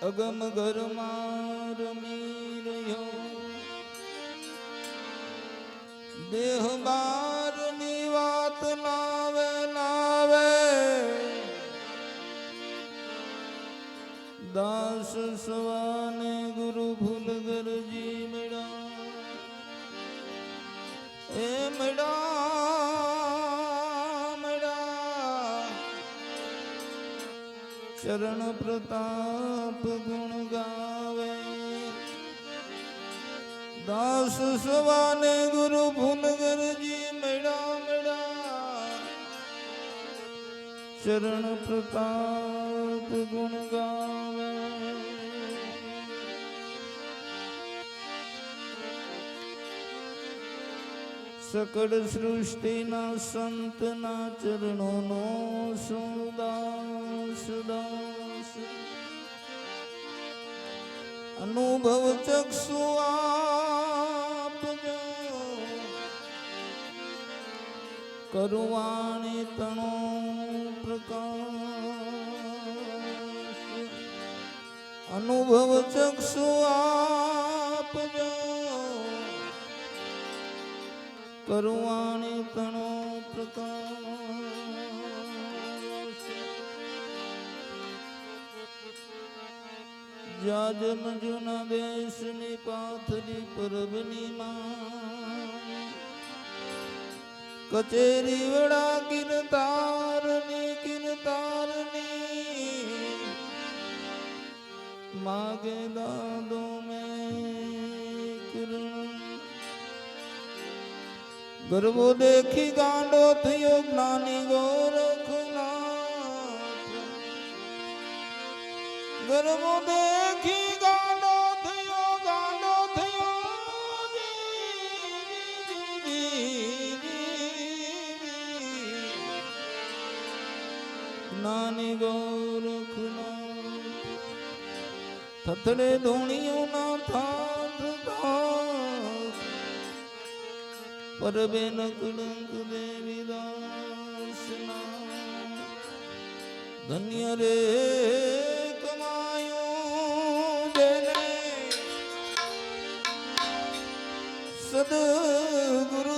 અગમ ઘરમાં રમી રહ્યો દેહ બારની વાત લાવે લાવે દાસ સવાને ચરણ પ્રતાપ ગુણ ગાવે. દાસ સવાને ગુરુ ભુનગરજી ગરજી મેળા મેળા. ચરણ પ્રતાપ ગુણ ગાવે. સકળ સૃષ્ટિના સંતના ચરણોનો સુદાસ દાસ અનુભવ ચક્ષુ આપજો કરુવાણી તણો પ્રકાશ અનુભવ ચક્ષુ આપજો કરુવાણી તણો પ્રકાશ. જાજમ જુના બેસની પાથરી પરબની માં. કચેરી વડા કિરતારની કિરતારની. માગે દાદો ગરબો દેખી ગાંડો થયો જ્ઞાની ગોરખનાથ. ગરબો દેખી ગાંડો થયો ગાંડો થયો. જ્ઞાની ગોરખનાથ. થથડે ધોણીઓ ના થાત પરબેન કુડંક દેવી દાસના. ધન્ય રે કમાયું જેને સદગુરુજી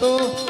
tô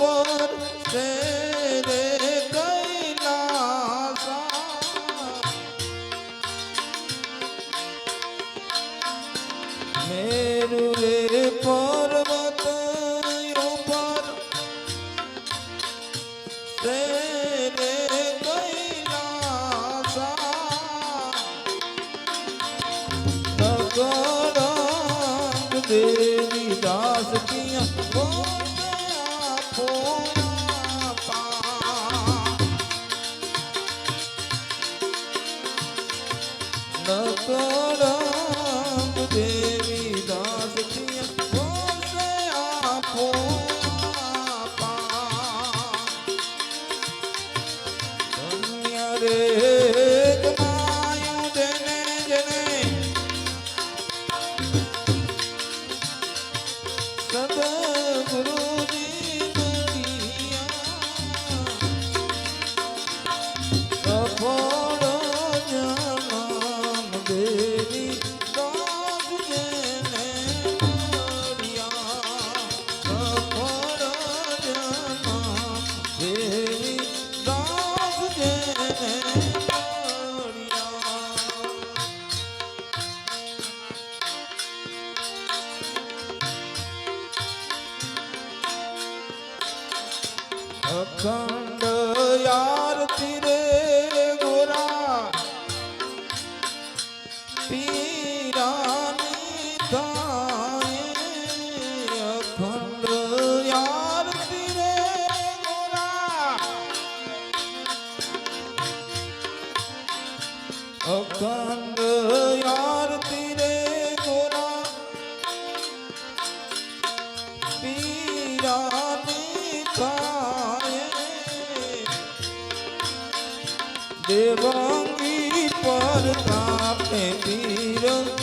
one. ધન્ય પીરાની થાય. દેવાંગી પર તાપે પીર